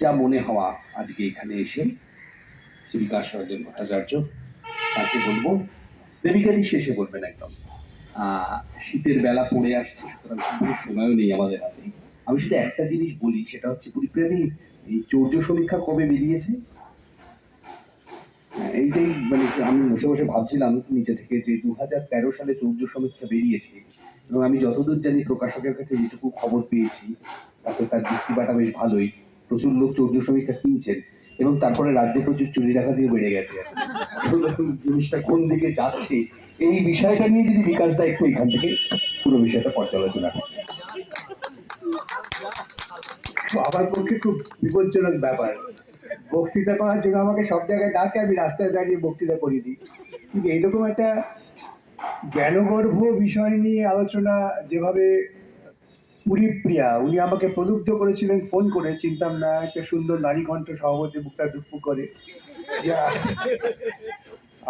যা মনে হওয়া আজকে এখানে এসে শ্রী বিকাশ ভট্টাচার্য তাকে বলব দেবিকারই শেষে বলবেন একদম। শীতের বেলা পড়ে আসছে সুতরাং খুব সময়ও নেই আমাদের হাতে। আমি শুধু একটা জিনিস বলি সেটা হচ্ছে পরিপ্রেমী এই চৌর্য সমীক্ষা কবে বেরিয়েছে? হ্যাঁ, এইটাই মানে আমি বসে বসে ভাবছিলাম নিচে থেকে যে দু হাজার তেরো সালে চৌর্য সমীক্ষা বেরিয়েছে এবং আমি যতদূর জানি প্রকাশকের কাছে যেটুকু খবর পেয়েছি তাতে তার দৃষ্টিপাটা বেশ ভালোই। প্রচুর লোক চৌর্য সমীক্ষা কিনছেন এবং তারপরে রাজ্যে প্রচুর চুরি ডাকাতিও বেড়ে গেছে। জিনিসটা কোন দিকে যাচ্ছে, এই বিষয়টা নিয়ে যদি বিকাশ দা একটু এখান থেকে পুরো বিষয়টা পর্যালোচনা করে। আমার পক্ষে খুব বিপজ্জনক ব্যাপার। বক্তৃতা করার জন্য আমাকে সব জায়গায় ডাকে, আমি রাস্তায় দাঁড়িয়ে বক্তৃতা করি দিই কিন্তু এইরকম একটা জ্ঞানগর্ভ বিষয় নিয়ে আলোচনা যেভাবে পুরীপ্রিয়া উনি আমাকে প্রলুব্ধ করেছিলেন, ফোন করে, চিনতাম না, একটা সুন্দর নারী কণ্ঠ সভাপতি বুকটা দুঃখ করে।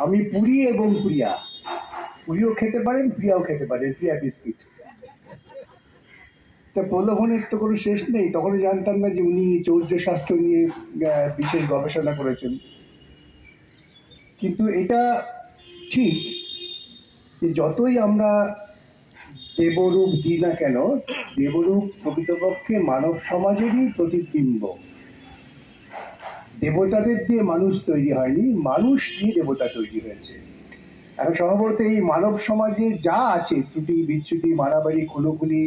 আমি পুরী এবং প্রিয়া। পুরীও খেতে পারেন, প্রিয়াও খেতে পারেন, প্রিয়া বিস্কিট। তা প্রলোভনের তো কোনো শেষ নেই তখন জানতাম না যে উনি চৌর্য শাস্ত্র নিয়ে বিশেষ গবেষণা করেছেন। কিন্তু এটা ঠিক যে যতই আমরা দেবরূপ দিই না কেন, দেবরূপ প্রকৃতপক্ষে মানব সমাজেরই প্রতিবিম্ব। দেবতাদের দিয়ে মানুষ তৈরি হয়নি, মানুষ দিয়ে দেবতা তৈরি হয়েছে। এখন সম্ভবত এই মানব সমাজে যা আছে, ত্রুটি, বিচ্যুতি, মারামারি, খুনোখুনি,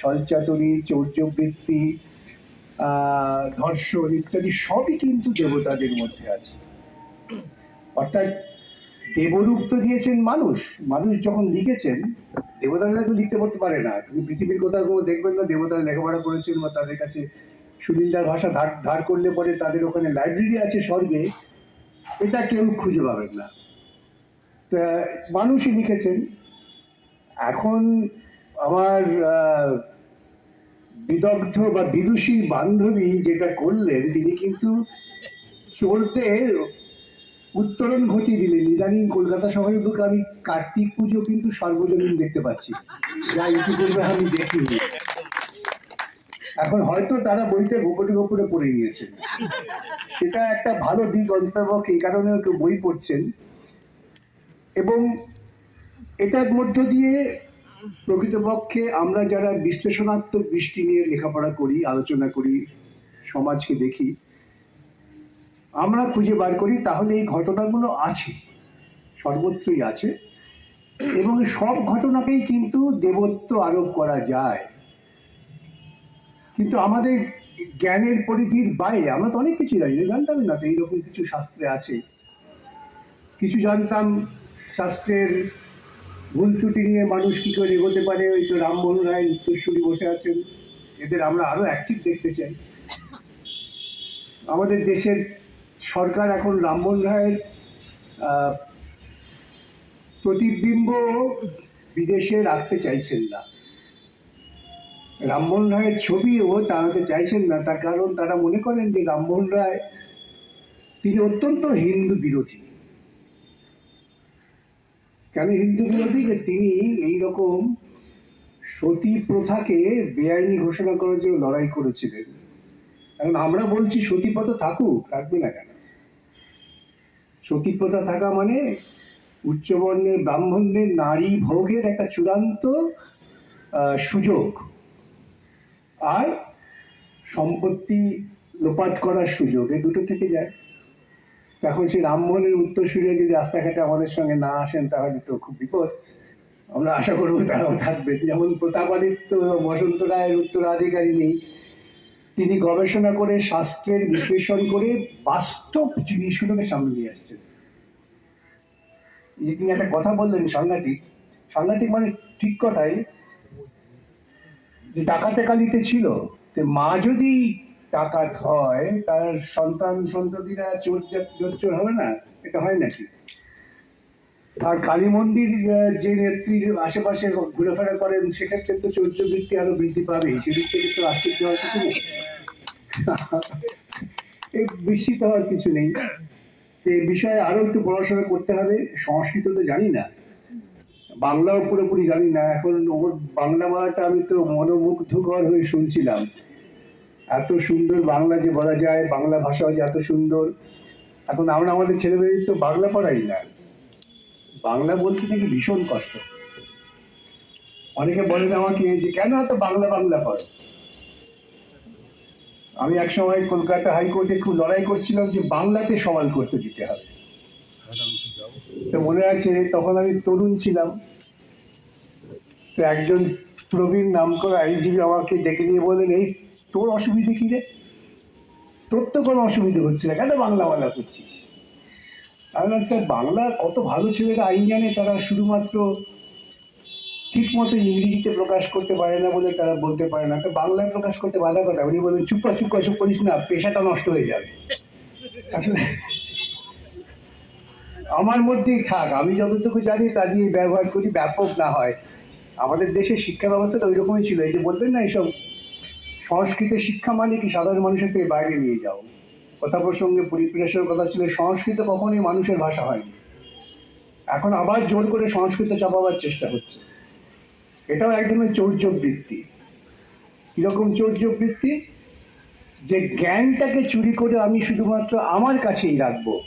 ছলচাতুরি, চৌর্যবৃত্তি ধর্ষণ ইত্যাদি, সবই কিন্তু দেবতাদের মধ্যে আছে। অর্থাৎ দেবরূপ তো দিয়েছেন মানুষ। মানুষ যখন লিখেছেন দেবতারা তো লিখতে পড়তে পারে না। তুমি পৃথিবীর কোথাও কোনো দেখবেন না, দেবতারা লেখাপড়া করেছেন বা তাদের কাছে সুনীলদার ভাষা ধার ধার করলে পরে তাদের ওখানে লাইব্রেরি আছে স্বর্গে। এটা কেউ খুঁজে পাবেন না। তা, মানুষই লিখেছেন। এখন আমার বিদগ্ধ বা বিদুষী বান্ধবী যেটা করলেন, তিনি কিন্তু চলতে উত্তরণ ঘটিয়ে দিলেন। ইদানিং কলকাতা শহরের বুকে আমি কার্তিক পুজো কিন্তু সর্বজনীন দেখতে পাচ্ছি। যা ইতিপূর্বে আমি দেখিনি। এখন হয়তো তারা বইটা গোপনে গোপনে পড়ে নিয়েছেন সেটা একটা ভালো দিক অন্তর্পক্ষে এই কারণে কেউ বই পড়ছেন। এবং এটার মধ্য দিয়ে প্রকৃতপক্ষে আমরা যারা বিশ্লেষণাত্মক দৃষ্টি নিয়ে লেখাপড়া করি, আলোচনা করি, সমাজকে দেখি আমরা খুঁজে বার করি, তাহলে এই ঘটনাগুলো আছে, সর্বত্রই আছে। এবং সব ঘটনাকেই কিন্তু দেবত্ব আরোপ করা যায়। কিন্তু আমাদের জ্ঞানের পরিধির বাইরে, আমরা তো অনেক কিছু জানি জানতাম না তো এইরকম কিছু শাস্ত্রে আছে। কিছু জানতাম শাস্ত্রের ভুল ত্রুটি নিয়ে মানুষ কি করে এগোতে পারে, ওই তো রামমোহন রায় উত্তরসূরি বসে আছেন। এদের আমরা আরও অ্যাক্টিভ দেখতে চাই। আমাদের দেশের সরকার এখন রামমোহন রায়ের প্রতিবিম্ব বিদেশে রাখতে চাইছেন না। রামমোহন রায়ের ছবিও তাড়াতে চাইছেন না, তার কারণ তারা মনে করেন যে রামমোহন রায় তিনি অত্যন্ত হিন্দু বিরোধী। কেন হিন্দু বিরোধী? যে তিনি এই রকম সতী প্রথাকে বেআইনি ঘোষণা করার জন্য লড়াই করেছিলেন। এখন আমরা বলছি সতী প্রথা থাকুক, থাকবে না কেন? সতী প্রথা থাকা মানে উচ্চবর্ণের, ব্রাহ্মণদের নারী ভোগের একটা চূড়ান্ত সুযোগ। আর সম্পত্তি লোপাট করার সুযোগ, এই দুটো থেকে যায়। এখন সেই রামমোহনের উত্তর উত্তরসূরিয়া যদি রাস্তাঘাটে আমাদের সঙ্গে না আসেন, তাহলে তো খুব বিপদ। আমরা আশা করব তারাও থাকবে যেমন প্রতাপাদিত্য, বসন্ত রায়ের উত্তরাধিকারী নেই। তিনি গবেষণা করে, শাস্ত্রের বিশ্লেষণ করে বাস্তব জিনিসগুলোকে সামনে নিয়ে আসছেন। যে তিনি একটা কথা বললেন সাংঘাতিক সাংঘাতিক মানে ঠিক কথাই, যে ডাকাতে কালিতে ছিল যে মা যদি ডাকাত হয়, তার সন্তান সন্ততিরা চোর চোর হবে না? এটা হয় নাকি? আর কালী মন্দির যে নেত্রীর আশেপাশে ঘুরেফেরা করেন, সেক্ষেত্রে তো চৌর্য বৃত্তি আরও বৃদ্ধি পাবে সেদিক থেকে তো আশ্চর্য হওয়ার কিছু নেই। বিস্মিত হওয়ার কিছু নেই। এই বিষয়ে আরও একটু পড়াশোনা করতে হবে, সংস্কৃত তো জানি না। বাংলাও পুরোপুরি জানি না, এখন ওর বাংলা বলাটা আমি তো মনোমুগ্ধকর হয়ে শুনছিলাম। এত সুন্দর বাংলা যে বলা যায়, বাংলা ভাষাও যে এত সুন্দর। এখন আমরা আমাদের ছেলেমেয়েদের তো বাংলা পড়াই না। বাংলা বলতে নাকি ভীষণ কষ্ট। অনেকে বলেন আমাকে যে কেন এত বাংলা বাংলা পড়ো? আমি এক সময় কলকাতা হাইকোর্টে খুব লড়াই করছিলাম যে বাংলাতে সওয়াল করতে দিতে হবে। তো মনে আছে, তখন আমি তরুণ ছিলাম। তো একজন প্রবীণ নাম করে আইনজীবী আমাকে ডেকে নিয়ে বললেন, এই, তোর অসুবিধে কি রে? তোর তো কোনো অসুবিধে হচ্ছে না, কেন বাংলা বাংলা করছিস? আমি স্যার, বাংলা কত ভালো ছেলেরা আইন জানে, তারা শুধুমাত্র ঠিক মতো ইংরেজিতে প্রকাশ করতে পারে না বলে তারা বলতে পারে না। তো বাংলায় প্রকাশ করতে বাধা কথা, উনি বলেন চুপ চুপ কর করিস না, পেশাটা নষ্ট হয়ে যাবে। আসলে আমার মধ্যেই থাক, আমি যতটুকু জানি তা দিয়ে ব্যবহার করি, ব্যাপক না হয়। আমাদের দেশের শিক্ষা ব্যবস্থাটা ওই রকমই ছিল, এই যে বলবেন না এইসব সংস্কৃতের শিক্ষা মানে কি? সাধারণ মানুষের থেকে বাইরে নিয়ে যাও। কথা প্রসঙ্গে পরিপ্রেশের কথা ছিল, সংস্কৃত কখনোই মানুষের ভাষা হয়নি। এখন আবার জোর করে সংস্কৃত চাপাবার চেষ্টা হচ্ছে। এটাও এক ধরনের চৌর্যবৃত্তি। কীরকম চৌর্যবৃত্তি? যে জ্ঞানটাকে চুরি করে আমি শুধুমাত্র আমার কাছেই রাখব।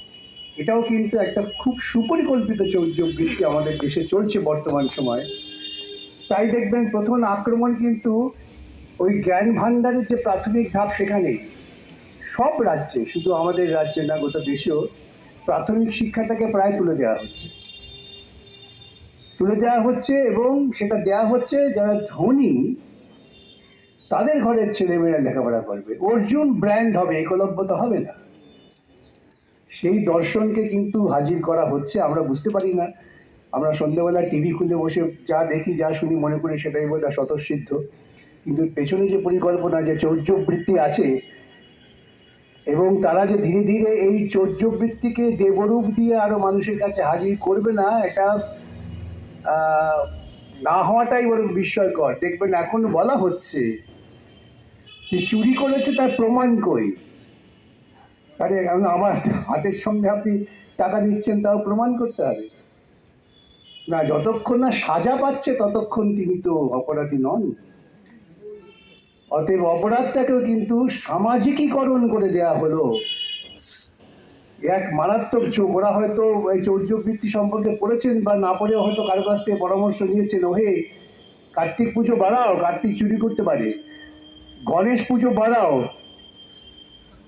এটাও কিন্তু একটা খুব সুপরিকল্পিত চৌর্যবৃত্তি আমাদের দেশে চলছে বর্তমান সময়। তাই দেখবেন প্রথম আক্রমণ কিন্তু ওই জ্ঞান ভাণ্ডারের যে প্রাথমিক ধাপ সেখানেই। সব রাজ্যে, শুধু আমাদের রাজ্যে না, গোটা দেশেও প্রাথমিক শিক্ষাটাকে প্রায় তুলে দেওয়া হচ্ছে। তুলে দেওয়া হচ্ছে এবং সেটা দেওয়া হচ্ছে যারা ধনী, তাদের ঘরের ছেলেমেয়েরা লেখাপড়া করবে। অর্জুন ব্র্যান্ড হবে একলব্য তো হবে না। সেই দর্শনকে কিন্তু হাজির করা হচ্ছে, আমরা বুঝতে পারি না। আমরা সন্ধ্যেবেলা টিভি খুলে বসে যা দেখি, যা শুনি, মনে করি সেটাই বোধ স্বতঃসিদ্ধ। কিন্তু পেছনে যে পরিকল্পনা, যে চৌর্যবৃত্তি আছে, এবং তারা যে ধীরে ধীরে এই চৌর্যবৃত্তিকে দেবরূপ দিয়ে আরও মানুষের কাছে হাজির করবে না, এটা না হওয়াটাই বরং বিস্ময়কর। দেখবেন এখন বলা হচ্ছে যে চুরি করেছে তার প্রমাণ কই? আরে, আমি আমার হাতের সঙ্গে আপনি টাকা দিচ্ছেন, তাও প্রমাণ করতে হবে। না, যতক্ষণ না সাজা পাচ্ছে, ততক্ষণ তিনি তো অপরাধী নন। অতএব অপরাধটাকেও কিন্তু সামাজিকীকরণ করে দেয়া হলো। এক মারাত্মক চোখ ওরা হয়তো এই চৌর্যবৃত্তি সম্পর্কে পড়েছেন বা না পড়েও হয়তো কারও কাছ থেকে পরামর্শ নিয়েছেন। ওহে, কার্তিক পুজো বাড়াও, কার্তিক চুরি করতে পারে গণেশ পুজো বাড়াও।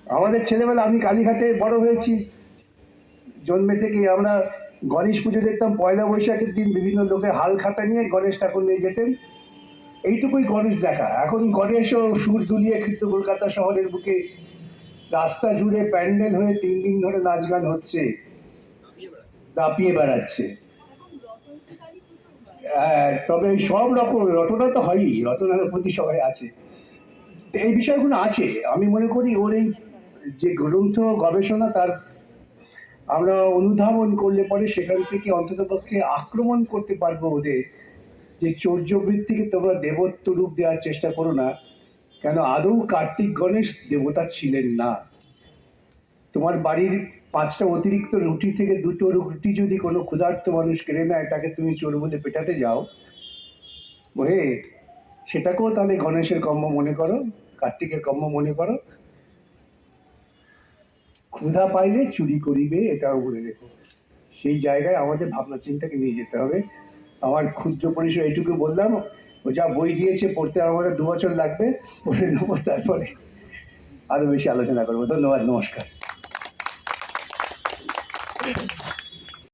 আমাদের ছেলেবেলা আমি কালীঘাটে বড় হয়েছি। জন্মে থেকে আমরা গণেশ পুজো দেখতাম। পয়লা বৈশাখের দিন বিভিন্ন লোকে হাল খাতা নিয়ে গণেশ ঠাকুর নিয়ে যেতেন। এইটুকুই গণেশ দেখা। এখন গণেশও সুর দুলিয়ে কিন্তু কলকাতা শহরের বুকে রাস্তা জুড়ে প্যান্ডেল হয়ে তিন দিন ধরে নাচ গান হচ্ছে। দাপিয়ে বেড়াচ্ছে। হ্যাঁ, তবে সব রকম রটনা তো হয়ই রটনার প্রতি সবাই আছে। এই বিষয়গুলো আছে। আমি মনে করি ওর এই যে গ্রন্থ গবেষণা তার আমরা অনুধাবন করলে পরে সেখান থেকে অন্ততপক্ষে আক্রমণ করতে পারব ওদের। যে চৌর্যবৃত্তিকে তোমরা দেবত্ব রূপ দেওয়ার চেষ্টা করো না। কেন আদৌ কার্তিক গণেশ দেবতা ছিলেন না? তোমার বাড়ির পাঁচটা অতিরিক্ত রুটি থেকে দুটো রুটি যদি কোনো ক্ষুধার্ত মানুষ কেড়ে নেয়, তাকে তুমি চোর বলে পেটাতে যাও। ওহে সেটাকেও তাহলে গণেশের কর্ম মনে করো, কার্তিকের কর্ম মনে করো। ক্ষুধা পাইলে চুরি করিবে, এটাও বলে রেখো। সেই জায়গায় আমাদের ভাবনা চিন্তাকে নিয়ে যেতে হবে। আমার ক্ষুদ্র পরিসর এইটুকু বললাম। ও যা বই দিয়েছে পড়তে আমার দু বছর লাগবে, পড়ে নেব তারপরে আরও বেশি আলোচনা করব। ধন্যবাদ, নমস্কার।